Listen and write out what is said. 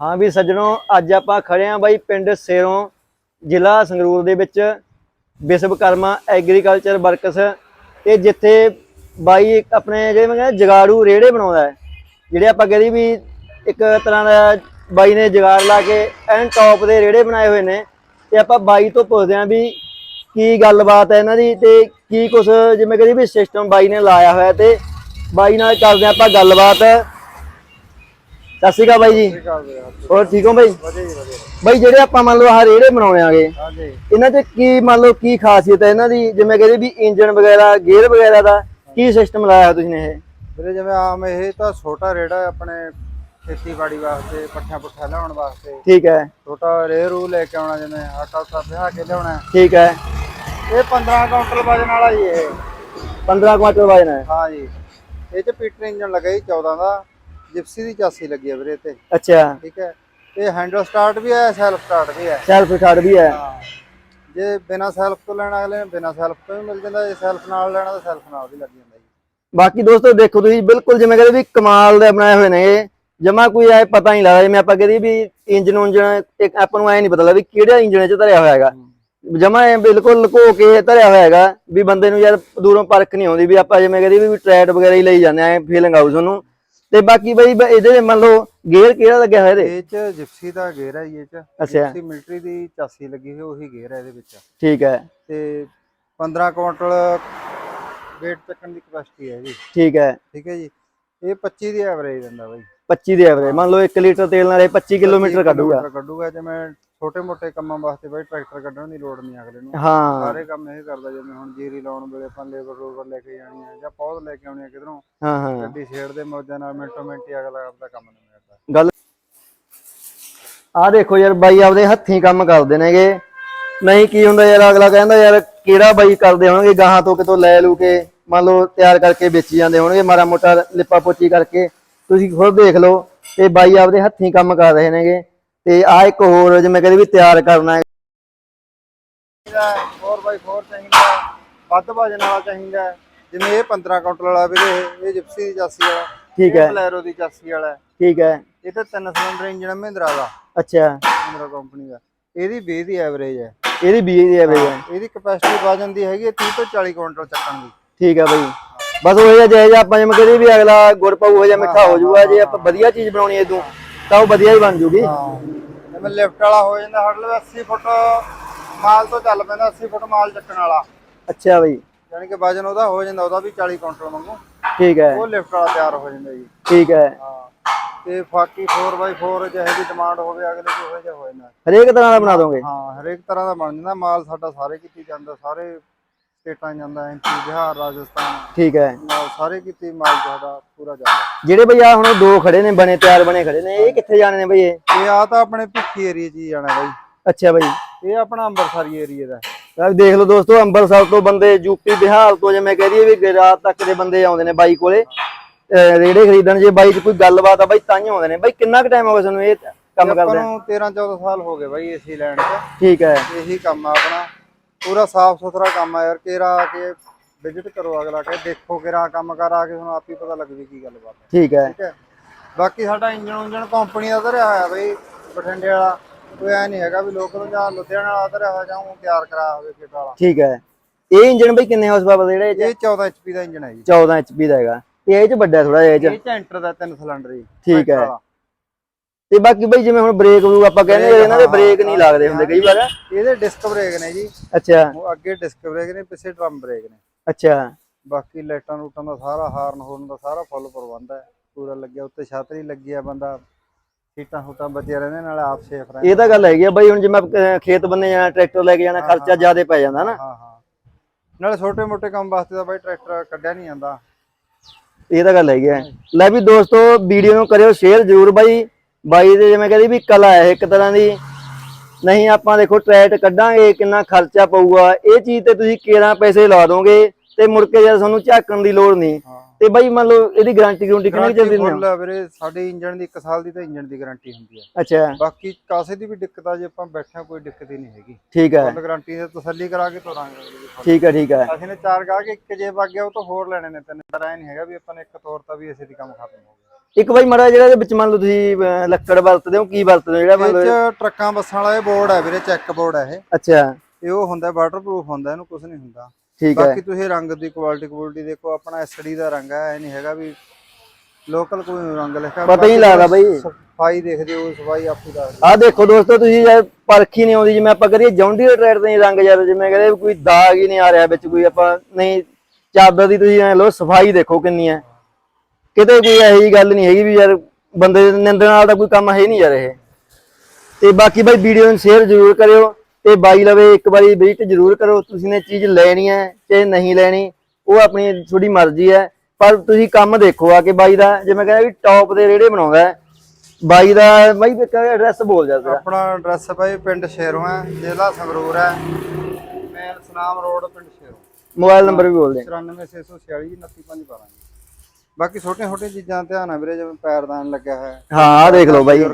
ਹਾਂ ਵੀ ਸੱਜਣੋ, ਅੱਜ ਆਪਾਂ ਖੜੇ ਆਂ ਬਾਈ ਪਿੰਡ ਸੇਰੋਂ, ਜ਼ਿਲ੍ਹਾ ਸੰਗਰੂਰ ਦੇ ਵਿੱਚ ਵਿਸ਼ਵਕਰਮਾ ਐਗਰੀਕਲਚਰ ਵਰਕਸ। ਤੇ ਜਿੱਥੇ ਬਾਈ ਆਪਣੇ ਜਿਹੜੇ ਮੈਂ ਕਹਿੰਦਾ ਜਗਾੜੂ ਰੇੜੇ ਬਣਾਉਂਦਾ ਹੈ, ਜਿਹੜੇ ਆਪਾਂ ਕਹਿੰਦੇ ਵੀ ਇੱਕ ਤਰ੍ਹਾਂ ਦਾ ਬਾਈ ਨੇ ਜਗਾੜ ਲਾ ਕੇ ਐਨ ਟੌਪ ਦੇ ਰੇੜੇ ਬਣਾਏ ਹੋਏ ਨੇ। ਤੇ ਆਪਾਂ ਬਾਈ ਤੋਂ ਪੁੱਛਦੇ ਆਂ ਵੀ ਕੀ ਗੱਲਬਾਤ ਹੈ ਇਹਨਾਂ ਦੀ ਤੇ ਕੀ ਕੁਛ ਜਿਵੇਂ ਕਹਿੰਦੇ ਵੀ ਸਿਸਟਮ ਬਾਈ ਨੇ ਲਾਇਆ ਹੋਇਆ ਤੇ ਬਾਈ ਨਾਲ ਕਰਦੇ ਆਂ ਆਪਾਂ ਗੱਲਬਾਤ। ਸਤਿ ਸ਼੍ਰੀ ਅਕਾਲ ਬਾਈ ਜੀ। ਹੋਰ ਠੀਕ ਹੋ ਬਾਈ? ਬਾਈ ਜਿਹੜੇ ਆਪਾਂ ਮੰਨ ਲਓ ਆਹ ਰੇੜੇ ਬਣਾਉਣੇ ਆਗੇ ਹਾਂਜੀ। ਇਹਨਾਂ 'ਚ ਕੀ ਮੰਨ ਲਓ ਕੀ ਖਾਸੀਅਤ ਹੈ? ਇਹਨਾਂ ਦੀ ਜਿਵੇਂ ਕਹਿੰਦੇ ਵੀ ਇੰਜਨ ਵਗੈਰਾ ਗੇਅਰ ਵਗੈਰਾ ਦਾ ਕੀ ਸਿਸਟਮ ਲਾਇਆ ਤੁਸੀਂ ਨੇ ਇਹ? ਵੀਰੇ ਜਿਵੇਂ ਆਮ ਇਹ ਤਾਂ ਛੋਟਾ ਰੇੜਾ ਆਪਣੇ ਖੇਤੀਬਾੜੀ ਵਾਸਤੇ ਪੱਠਿਆਂ ਪੁੱਠਾ ਲਿਆਉਣ ਵਾਸਤੇ। ਠੀਕ ਹੈ। ਛੋਟਾ ਰੇ ਰੂ ਲੈ ਕੇ ਆਉਣਾ ਜਿਵੇਂ ਆਟਾ ਉਟਾ ਪਿਹਾ ਕੇ ਲਿਆਉਣਾ। ਠੀਕ ਹੈ। ਇਹ 15 ਕਾਉਂਟਲ ਵਜਨ ਵਾਲਾ ਜੀ ਇਹ। 15 ਕੁਆਂਟਲ ਵਜਨ ਹੈ। ਹਾਂ ਜੀ ਇਹ ਚ ਪੀਟਰ ਇੰਜਨ ਲੱਗਾ ਜੀ 14 ਦਾ। ਜਿਪਸੀ ਦੀ ਚਾਸੀ ਲੱਗੀ ਹੈ ਵੀਰੇ ਤੇ ਅੱਛਾ। ਠੀਕ ਹੈ। ਇਹ ਹੈਂਡਲ ਸਟਾਰਟ ਵੀ ਹੈ ਸੈਲਫ ਸਟਾਰਟ ਵੀ ਹੈ। ਸੈਲਫ ਸਟਾਰਟ ਵੀ ਹੈ। ਜੇ ਬਿਨਾ ਸੈਲਫ ਤੋਂ ਲੈਣਾ ਅਗਲੇ ਨੇ ਬਿਨਾ ਸੈਲਫ ਤੋਂ ਵੀ ਮਿਲ ਜਾਂਦਾ ਜੇ ਸੈਲਫ ਨਾਲ ਲੈਣਾ ਤਾਂ ਸੈਲਫ ਨਾਲ ਵੀ ਲੱਗ ਜਾਂਦਾ ਜੀ। ਬਾਕੀ ਦੋਸਤੋ ਦੇਖੋ ਤੁਸੀਂ ਬਿਲਕੁਲ ਜਿਵੇਂ ਕਹਿੰਦੇ ਵੀ ਕਮਾਲ ਦੇ ਬਣਾਏ ਹੋਏ ਨੇ ਇਹ। ਜਮਾ ਕੋਈ ਐ ਪਤਾ ਨਹੀਂ ਲੱਗਦਾ ਜਿਵੇਂ ਆਪਾਂ ਕਹਿੰਦੇ ਵੀ ਇੰਜਨ ਉਂਜਨ ਇੱਕ ਆਪਾਂ ਨੂੰ ਐ ਨਹੀਂ ਪਤਾ ਲੱਗਦਾ ਵੀ ਕਿਹੜਾ ਇੰਜਨ ਚ ਧਰਿਆ ਹੋਇਆ ਹੈਗਾ। ਜਮਾ ਐ ਬਿਲਕੁਲ ਲੁਕੋ ਕੇ ਧਰਿਆ ਹੋਇਆ ਹੈਗਾ ਵੀ ਬੰਦੇ ਨੂੰ ਯਾਰ ਦੂਰੋਂ ਪਰਖ ਨਹੀਂ ਆਉਂਦੀ ਵੀ ਆਪਾਂ ਜਿਵੇਂ ਕਹਿੰਦੇ ਵੀ ਟਰੈਟ ਵਗੈਰਾ ਹੀ ਲਈ ਜਾਂਦੇ ਆ ਫੀਲਿੰਗ ਆਊ ਤੁਹਾਨੂੰ। ਤੇ ਬਾਕੀ ਬਈ ਬ- ਇਹਦੇ ਮੰਨ ਲਓ ਗੇਅਰ ਕਿਹੜਾ ਲੱਗਿਆ ਹੋਇਆ ਇਹਦੇ? ਇਹ ਚ ਜਿਪਸੀ ਦਾ ਗੇਅਰ ਹੈ ਜੀ ਇਹ ਚ। ਅੱਛਾ। ਜਿਪਸੀ ਮਿਲਟਰੀ ਦੀ ਚਾਸੀ ਲੱਗੀ ਹੋਈ ਉਹੀ ਗੇਅਰ ਹੈ ਇਹਦੇ ਵਿੱਚ। ਠੀਕ ਹੈ। ਤੇ 15 ਕੁਇੰਟਲ weight ਚੱਕਣ ਦੀ ਕਪੈਸਿਟੀ ਹੈ ਜੀ। ਠੀਕ ਹੈ। ਠੀਕ ਹੈ ਜੀ। ਇਹ 25 ਦੀ ਐਵਰੇਜ ਦਿੰਦਾ ਬਾਈ। 25 ਦੇ ਐਵਰੇਜ ਮੰਨ ਲਓ 1 ਲੀਟਰ ਤੇਲ ਨਾਲ ਇਹ 25 ਕਿਲੋਮੀਟਰ ਕੱਢੂਗਾ। ਕੱਢੂਗਾ ਜਿਵੇਂ ਛੋਟੇ ਮੋਟੇ ਕੰਮਾਂ ਵਾਸਤੇ ਬਾਈ ਟਰੈਕਟਰ ਕੱਢਣ ਦੀ ਲੋੜ ਨਹੀਂ ਅਗਲੇ ਨੂੰ। ਹਾਂ। ਸਾਰੇ ਕੰਮ ਇਹ ਕਰਦਾ ਜਿਵੇਂ ਹੁਣ ਜੀਰੀ ਲਾਉਣ ਵੇਲੇ ਆਪਾਂ ਲੇਬਰ ਰੂਬਰ ਲੈ ਕੇ ਜਾਣੀ ਹੈ ਜਾਂ ਪੌਦ ਲੈ ਕੇ ਆਉਣੀ ਹੈ ਕਿਧਰੋਂ। ਹਾਂ ਹਾਂ। ਗੱਡੀ ਛੇੜ ਦੇ ਮੌਜਾਂ ਨਾਲ ਮਿੰਟੋ ਮਿੰਟ ਹੀ ਅਗਲਾ ਆਪਦਾ ਕੰਮ ਨਹੀਂ ਕਰਦਾ ਗੱਲ ਆ ਦੇਖੋ ਯਾਰ ਬਾਈ ਆਪਦੇ ਹੱਥੀਂ ਕੰਮ ਕਰਦੇ ਨੇਗੇ। ਨਹੀਂ ਕੀ ਹੁੰਦਾ ਯਾਰ ਅਗਲਾ ਕਹਿੰਦਾ ਯਾਰ ਕਿਹੜਾ ਬਾਈ ਕਰਦੇ ਹੋਣਗੇ ਗਾਹਾਂ ਤੋਂ ਕਿਤੋਂ ਲੈ ਲੂ ਕੇ। ਮੰਨ ਲਓ ਤਿਆਰ ਕਰਕੇ ਵੇਚੀ ਜਾਂਦੇ ਹੋਣਗੇ ਮਾਰਾ ਮੋਟਾ ਲਿਪਾ ਪੋਚੀ ਕਰਕੇ। ਤੁਸੀਂ ਖੁਦ ਦੇਖ ਲਓ ਤੇ ਬਾਈ ਆਪਦੇ ਹੱਥੀਂ ਕੰਮ ਕਰ ਰਹੇ ਨੇਗੇ। ਤੇ ਆ ਇੱਕ ਹੋਰ ਜਿਵੇਂ ਕਹਿੰਦੇ ਵੀ ਤਿਆਰ ਕਰਨਾ ਹੈ। ਚਾਹੀਦਾ 4x4 ਚਾਹੀਦਾ ਵੱਧ ਵਜਨ ਵਾਲਾ ਚਾਹੀਦਾ ਹੈ। ਜਿਵੇਂ ਇਹ 15 ਕਾਉਂਟਰ ਵਾਲਾ ਵੀਰੇ ਇਹ- ਜਿਪਸੀ ਦੀ ਚਾਸੀ ਵਾਲਾ ਠੀਕ ਹੈ। ਬਲੈਰੋ ਦੀ ਚਾਸੀ ਵਾਲਾ ਹੈ। ਠੀਕ ਹੈ। ਇਹ ਤਾਂ ਤਿੰਨ ਸਿਲੰਡਰ ਇੰਜਨ ਹੈ ਮਹਿੰਦਰਾ ਦਾ ਅੱਛਾ। ਮਹਿੰਦਰਾ ਕੰਪਨੀ ਦਾ। ਇਹਦੀ 20 ਦੀ ਐਵਰੇਜ ਹੈ। ਇਹਦੀ 20 ਦੀ ਐਵਰੇਜ ਹੈ। ਇਹਦੀ ਕਪੈਸਿਟੀ ਵਜਨ ਦੀ ਹੈਗੀ ਹੈ 30 ਤੋਂ 40 ਕੁਇੰਟਲ ਚੱਕਣ ਦੀ। ਠੀਕ ਹੈ ਬਾਈ। ਬਸ ਉਹ ਜਿਹਾ ਜਿਹਾ ਆਪਾਂ ਜਿਵੇਂ ਕਹਿੰਦੇ ਵੀ ਅਗਲਾ ਗੁੜ ਪਾਊ ਹੋ ਜਾਂ ਮਿੱਠਾ ਹੋ ਜਾਊਗਾ ਜੇ ਆਪਾਂ ਵਧੀਆ ਚੀਜ਼ ਬਣਾਉਣੀ ਹੈ ਇਦੋਂ। ਤਾਂ ਉਹ ਵਧੀਆ ਹੀ ਬਣ ਜੂਗੀ। ਹਾਂ। ਜਿਵੇਂ ਲਿਫਟ ਵਾਲਾ ਹੋ ਜਾਂਦਾ ਲਈ 80 ਫੁੱਟ ਮਾਲ ਤੋਂ ਚੱਲ ਪੈਂਦਾ 80 ਫੁੱਟ ਮਾਲ ਚੱਕਣ ਵਾਲਾ। ਅੱਛਾ ਬਾਈ। ਯਾਨੀ ਕਿ ਵਜਨ ਉਹਦਾ ਹੋ ਜਾਂਦਾ ਉਹਦਾ ਵੀ 40 ਕੁਇੰਟਲ ਵਾਂਗੂ। ਠੀਕ ਹੈ। ਉਹ ਲਿਫਟ ਵਾਲਾ ਤਿਆਰ ਹੋ ਜਾਂਦਾ ਜੀ। ਠੀਕ ਹੈ। ਹਾਂ। ਤੇ ਬਾਕੀ 4x4 ਜਿਹੇ ਦੀ ਡਿਮਾਂਡ ਹੋਵੇ ਅਗਲੇ ਦੀ ਉਹੋ ਜਿਹਾ ਹੋ ਜਾਂਦਾ। ਹਰੇਕ ਤਰ੍ਹਾਂ ਦਾ ਬਣਾ ਦੋਗੇ? ਹਾਂ ਹਰੇਕ ਤਰ੍ਹਾਂ ਦਾ ਬਣ ਜਾਂਦਾ ਮਾਲ ਸਾਡਾ ਸਾਰੇ ਕੀਤੀ ਜਾਂਦਾ ਸਾਰੇ ਸਟੇਟਾਂ ਜਾਂਦਾ ਐਮਪੀ ਬਿਹਾਰ ਰਾਜਸਥਾਨ ਠੀਕ ਹੈ। ਨਾਲ ਸਾਰੇ ਕੀਤੀ ਮਾਲ ਸਾਡਾ ਪੂਰਾ ਜਾਂਦਾ। ਜਿਹੜੇ ਬਈ ਆ ਹੁਣ ਦੋ ਖੜੇ ਨੇ ਬਣੇ ਤਿਆਰ ਬਣੇ ਖੜੇ ਨੇ ਇਹ ਕਿੱਥੇ ਜਾਣੇ ਨੇ ਬਈ ਇਹ? ਇਹ ਆ ਤਾਂ ਆਪਣੇ ਭਿੱਖੀ ਏਰੀਆ 'ਚ ਹੀ ਜਾਣਾ ਬਾਈ। ਅੱਛਾ ਬਈ। ਇਹ ਆਪਣਾ ਅੰਮ੍ਰਿਤਸਰੀ ਏਰੀਆ ਦਾ। ਆਹ ਦੇਖ ਲਓ ਦੋਸਤੋ ਅੰਮ੍ਰਿਤਸਰ ਤੋਂ ਬੰਦੇ ਯੂਪੀ ਬਿਹਾਰ ਤੋਂ ਜਿਵੇਂ ਕਹਿ ਦਈਏ ਵੀ ਗੁਜਰਾਤ ਤੱਕ ਦੇ ਬੰਦੇ ਆਉਂਦੇ ਨੇ ਬਾਈ ਕੋਲੇ। ਅਹ ਰੇੜੇ ਖਰੀਦਣ ਜੇ ਬਾਈ 'ਚ ਕੋਈ ਗੱਲਬਾਤ ਆ ਬਾਈ ਤਾਂ ਹੀ ਆਉਂਦੇ ਨੇ। ਬਾਈ ਕਿੰਨਾ ਕੁ ਟਾਈਮ ਹੋ ਗਿਆ ਤੁਹਾਨੂੰ ਇਹ ਕੰਮ ਆਪਾਂ ਕਰਦੇ? ਨੂੰ 13 14 ਸਾਲ ਹੋ ਗਏ ਬਾਈ ਏਸੀ ਲੈਣ 'ਚ। ਠੀਕ ਹੈ। ਇਹੀ ਕੰਮ ਆ ਆਪਣਾ। ਪੂਰਾ ਸਾਫ਼ ਸੁਥਰਾ ਕੰਮ ਆ ਯਾਰ ਕੇਰਾ ਆ ਕੇ ਵਿਜ਼ਿਟ ਕਰੋ ਅਗਲਾ ਕਹੇ ਦੇਖੋ ਕਿਰਾ ਕੰਮ ਕਰ ਆ ਕੇ ਤੁਹਾਨੂੰ ਆਪ ਹੀ ਪਤਾ ਲੱਗ ਵੀ ਕੀ ਗੱਲਬਾਤ ਹੈ। ਠੀਕ ਹੈ। ਠੀਕ ਹੈ? ਬਾਕੀ ਸਾਡਾ ਇੰਜਨ ਉਂਜਨ ਕੰਪਨੀ ਦਾ ਧਰਿਆ ਹੋਇਆ ਬਈ ਬਠਿੰਡੇ ਵਾਲਾ ਕੋਈ ਐ ਨਹੀਂ ਹੈਗਾ ਵੀ ਲੋਕਲ ਜਾਂ ਲੁਧਿਆਣਾ ਵਾਲਾ ਧਰਿਆ ਹੋਇਆ ਜਾਂ ਉਹ ਤਿਆਰ ਕਰਾਇਆ ਹੋਵੇ ਕਿਟ ਵਾਲਾ। ਠੀਕ ਹੈ। ਇਹ ਇੰਜਨ ਬਈ ਕਿੰਨੇ ਹਾਰਸ ਪਾਵਰ ਦੇ ਜਿਹੜੇ ਇਹ 'ਚ? ਇਹ 14 ਐਚਪੀ ਦਾ ਇੰਜਨ ਹੈ ਜੀ। 14 ਐਚਪੀ ਦਾ ਹੈਗਾ। ਤੇ ਇਹ ਚ ਵੱਡਾ ਥੋੜਾ ਜਿਹਾ ਇਹ ਚ। ਇਹ ਚੈਂਟਰ ਦਾ ਤਿੰਨ ਸਿਲੰਡਰ ਜੀ। ਠੀਕ ਹੈ। ਤੇ ਬਾਕੀ ਬਈ ਜਿਵੇਂ ਹੁਣ ਬ੍ਰੇਕ ਬਲੂ ਆਪਾਂ ਕਹਿੰਦੇ ਬ੍ਰੇਕ, ਇਹਨਾਂ ਦੇ ਬ੍ਰੇਕ ਨਹੀਂ ਲੱਗਦੇ ਹੁੰਦੇ ਕਈ ਵਾਰ। ਇਹਦੇ ਡਿਸਕ ਬ੍ਰੇਕ ਨੇ ਜੀ। ਅੱਛਾ। ਉਹ ਅੱਗੇ ਡਿਸਕ ਬ੍ਰੇਕ ਨੇ ਪਿੱਛੇ ਡਰਮ ਬ੍ਰੇਕ ਨੇ। ਅੱਛਾ। ਬਾਕੀ ਲਾਈਟਾਂ ਲੂਟਾਂ ਦਾ ਸਾਰਾ ਹਾਰਨ ਹੋਰਨ ਦਾ ਸਾਰਾ ਫੁੱਲ ਪ੍ਰਬੰਧ ਹੈ। ਪੂਰਾ ਲੱਗਿਆ ਉੱਤੇ ਛਤਰੀ ਲੱਗੀ ਆ ਬੰਦਾ। ਸੀਟਾਂ ਹੂਟਾਂ ਬਚਿਆ ਰਹਿੰਦੇ ਨਾਲੇ ਆਪ ਸੇਫ ਰਹਿੰਦੇ। ਇਹ ਤਾਂ ਗੱਲ ਹੈਗੀ ਆ ਬਈ ਹੁਣ ਜਿਵੇਂ ਅਹ, ਖੇਤ ਬੰਨੇ ਜਾਣਾ ਟਰੈਕਟਰ ਲੈ ਕੇ ਜਾਣਾ ਖਰਚਾ ਜ਼ਿਆਦਾ ਪੈ ਜਾਂਦਾ ਨਾ। ਹਾਂ ਹਾਂ। ਨਾਲੇ ਛੋਟੇ ਮੋਟੇ ਕੰਮ ਵਾਸਤੇ ਤਾਂ ਬਾਈ ਟਰੈਕਟਰ ਕੱਢਿਆ ਨਹੀਂ ਜਾਂਦਾ। ਇਹ ਤਾਂ ਗੱਲ ਹੈਗੀ ਆ। ਲੈ ਵੀ ਦੋਸਤੋ ਵੀਡੀਓ ਨੂੰ ਕਰਿਓ ਸ਼ੇਅਰ ਜ਼ਰੂਰ ਬਾਈ। ਬਾਈ ਦੇ ਜਿਵੇਂ ਕਹਿੰਦੀ ਵੀ ਕਲਾ ਹੈ ਇੱਕ ਤਰ੍ਹਾਂ ਦੀ ਨਹੀਂ ਆਪਾਂ ਦੇਖੋ ਟਰੈਟ ਕੱਢਾਂਗੇ ਕਿੰਨਾ ਖਰਚਾ ਪਊਗਾ ਇਹ ਚੀਜ਼ ਤੇ ਤੁਸੀਂ ਕੇਰਾਂ ਪੈਸੇ ਲਾ ਦੋਗੇ ਤੇ ਮੁੜ ਕੇ ਜਦ ਤੁਹਾਨੂੰ ਝਾਕਣ ਦੀ ਲੋੜ ਨਹੀਂ। ਹਾਂ। ਤੇ ਬਾਈ ਮੰਨ ਲਓ ਇਹਦੀ ਗਾਰੰਟੀ ਗਰੰਟੀ ਕਿੰਨੀ ਨੇ ਫੁੱਲ ਆ? ਵੀਰੇ ਸਾਡੇ ਇੰਜਨ ਦੀ 1 ਸਾਲ ਦੀ ਤਾਂ ਇੰਜਨ ਦੀ ਗਾਰੰਟੀ ਹੁੰਦੀ ਹੈ ਅੱਛਾ। ਬਾਕੀ ਕਾਸੇ ਦੀ ਵੀ ਦਿੱਕਤ ਆ ਜੇ ਆਪਾਂ ਬੈਠਾ ਕੋਈ ਦਿੱਕਤ ਹੀ ਨਹੀਂ ਹੈਗੀ। ਠੀਕ ਹੈ ਫੁੱਲ ਗਾਰੰਟੀ ਦੇ ਤਸੱਲੀ ਕਰਾ ਕੇ ਤੋਰਾਂਗੇ। ਠੀਕ ਹੈ ਠੀਕ ਹੈ ਅਸੀਂ ਨੇ ਚਾਰ ਗਾ ਕੇ ਇੱਕ ਜੇ ਵਗ ਗਿਆ ਉਹ ਤੋਂ ਹੋਰ ਲੈਣੇ ਨੇ ਤਿੰਨ। ਤਰ੍ਹਾਂ ਨਹੀਂ ਹੈਗਾ ਵੀ ਆਪਾਂ ਨੇ ਇੱਕ ਤੋਰ ਤਾਂ ਵੀ ਇਸੇ ਦੀ ਕੰਮ ਖਤਮ ਹੋ ਗਿਆ। ਇੱਕ ਬਾਈ ਮੜਾ ਜਿਹੜਾ ਇਹਦੇ ਵਿੱਚ ਮੰਨ ਲਓ ਤੁਸੀਂ ਅਹ, ਲੱਕੜ ਵਰਤਦੇ ਹੋ ਕੀ ਵਰਤਦੇ ਹੋ? ਜਿਹੜਾ ਮੰਨ ਇਹ ਲਓ ਚ ਟਰੱਕਾਂ ਬੱਸਾਂ ਵਾਲਾ ਇਹ ਬੋਰਡ ਹੈ ਵੀਰੇ ਚੈੱਕ ਬੋਰਡ ਹੈ ਇਹ। ਅੱਛਾ। ਇਹ ਉਹ ਹੁੰਦਾ ਵਾਟਰਪ੍ਰੂਫ ਹੁੰਦਾ ਇਹਨੂੰ ਕੁਝ ਨਹੀਂ ਹੁੰਦਾ। ਠੀਕ ਹੈ। ਬਾਕੀ ਤੁਸੀਂ ਰੰਗ ਦੀ ਕੁਆਲਿਟੀ ਕੁਆਲਿਟੀ ਦੇਖੋ ਆਪਣਾ ਐਸਡੀ ਦਾ ਰੰਗ ਹੈ ਇਹ ਨਹੀਂ ਹੈਗਾ ਵੀ ਲੋਕਲ ਕੋਈ ਰੰਗ ਲਿਖਿਆ। ਪਤਾ ਹੀ ਨਹੀਂ ਲੱਗਦਾ ਬਾਈ। ਸਫ਼ਾਈ ਦੇਖਦੇ ਹੋ ਸਫ਼ਾਈ ਆਪੀ ਦਾ ਆਹ ਦੇਖੋ ਦੋਸਤੋ ਤੁਸੀਂ ਯਾਰ ਪਰਖ ਹੀ ਨਹੀਂ ਆਉਂਦੀ ਜਿਵੇਂ ਆਪਾਂ ਕਰੀਏ ਜੌਂਡੀ ਟਰੈਕਟਰ ਦੇ ਰੰਗ ਯਾਰ ਜਿਵੇਂ ਕਹਿੰਦੇ ਕੋਈ ਦਾਗ ਹੀ ਨਹੀਂ ਆ ਰਿਹਾ ਵਿੱਚ ਕੋਈ ਆਪਾਂ ਨਹੀਂ ਚਾਦਰ ਦੀ ਤੁਸੀਂ ਐ ਲੋ ਸਫ਼ਾਈ ਦੇਖੋ ਕਿੰਨੀ ਹੈ। ਕਿਤੇ ਕੋਈ ਇਹੋ ਗੱਲ ਨਹੀਂ ਹੈਗੀ ਵੀ ਯਾਰ ਬੰਦੇ ਦੇ ਨਿੰਦਣ ਨਾਲ ਤਾਂ ਕੋਈ ਕੰਮ ਹੈ ਨਹੀਂ ਯਾਰ ਇਹ। ਤੇ ਬਾਕੀ ਬਾਈ ਵੀਡੀਓ ਨੂੰ ਸ਼ੇਅਰ ਜ਼ਰੂਰ ਕਰਿਓ ਤੇ ਬਾਈ ਲਵੇ ਇੱਕ ਵਾਰੀ ਵਿਜ਼ਿਟ ਜ਼ਰੂਰ ਕਰੋ ਤੁਸੀਂ ਨੇ ਚੀਜ਼ ਲੈਣੀ ਹੈ ਚਾਹੇ ਨਹੀਂ ਲੈਣੀ ਉਹ ਆਪਣੀ ਤੁਹਾਡੀ ਮਰਜ਼ੀ ਹੈ। ਪਰ ਤੁਸੀਂ ਕੰਮ ਦੇਖੋ ਆ ਕੇ ਬਾਈ ਦਾ ਜਿਵੇਂ ਕਹਿੰਦਾ ਵੀ ਟੌਪ ਦੇ ਰੇੜੇ ਬਣਾਉਂਦਾ ਹੈ ਬਾਈ ਦਾ ਬਾਈ ਦਾ ਐਡਰੈਸ ਬੋਲ ਜਾ ਜ਼ਰਾ। ਆਪਣਾ ਐਡਰੈਸ ਭਾਈ ਪਿੰਡ ਸ਼ੇਰੋਂ ਹੈ ਜ਼ਿਲ੍ਹਾ ਸੰਗਰੂਰ ਹੈ। ਮੇਨ ਸਨਾਮ ਰੋਡ ਪਿੰਡ ਸ਼ੇਰੋਂ। ਮੋਬਾਈਲ ਨੰਬਰ ਵੀ ਬੋਲ ਦੇ 94646 29512 ਬਾਕੀ ਛੋਟੀਆਂ ਛੋਟੀਆਂ ਚੀਜ਼ਾਂ ਧਿਆਨ ਹੈ ਵੀਰੇ, ਜਿਵੇਂ ਪੈਰਦਾਨ ਲੱਗਿਆ ਹੈ ਹਾਂ, ਆਹ ਦੇਖ ਲਓ ਬਾਈ।